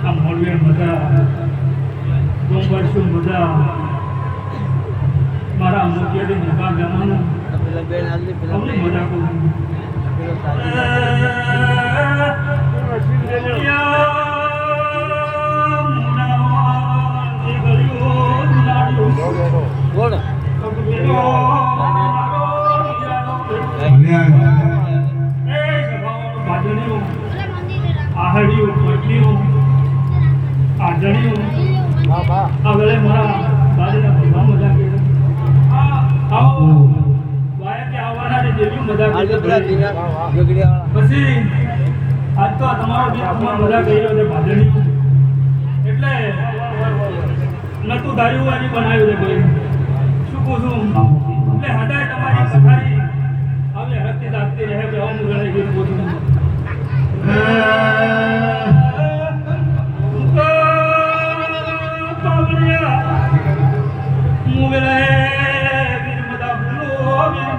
આ મોરબી મજા ડોંગરશું મજા મારા પેલા બેન આલી અમને મજા કરું. આહડીઓ પટલીઓ. પછી આજ તો તમારો મજા કરી છે ભાજણી એટલે નતું ધાર્યું બનાવ્યું છે ભાઈ શું કહું છું એટલે હદાય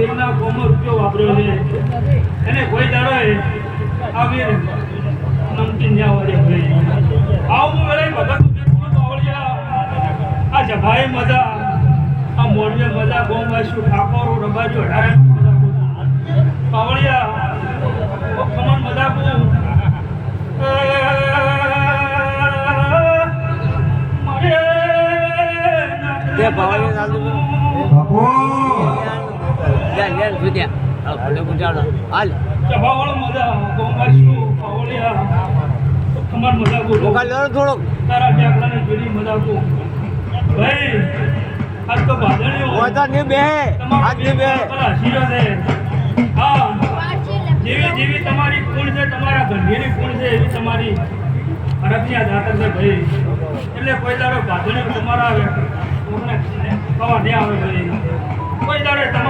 વીરના ગોમો રૂપિયો વાપર્યો છે. એને કોઈ દાડો આ વીર નમકીન જ્યાં વળે આવું વેળે તોવળિયા આ જભાઈ મજા, આ મોરવે મજા ગોમ વાસુ ઠાકોરો રબાજો અઢારે પાવળિયા કમન મજાકુ તે પાવળિયા ચાલુ લે સુધ્યા હાલ ફોટો ગુજાડો હાલ. ચભાવાળો મજા ગોમાશું પાવળિયા કમન મજાકુ મોકા લો થોડોક. તારા ટેકલાની જોડી મજાકુ ભાઈ આજ તો બાદળીઓ હોય તો બે. હાથ નહીં બે શીરો છે. હા. જેવી જેવી તમારી કુણ છે તમારા ગંભીરી કુણ છે એવી તમારી હરકિયા દાતર છે ભાઈ. એટલે કોઈ દાડો ભાજણી તમારા આવે. તમને નહીં આવે ભાઈ. કોઈ દાડે તમારો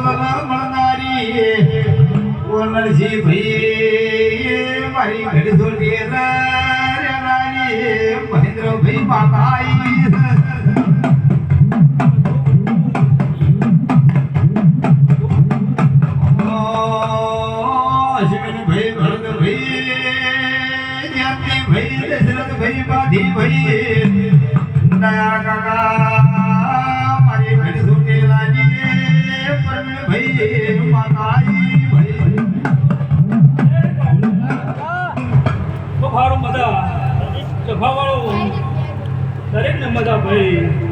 મળનારી ઓનરજી ભાઈ મારી ઘડી થોડી રેનારી મહેન્દ્ર ભાઈ માતાઈ અશ્વિનભાઈ ભરતભાઈ જ્ઞાતિભાઈ દશરથભાઈ બાધીભાઈ દયા કાકા. તો મજા. જફાવાળો દરેકને મજા ભાઈ.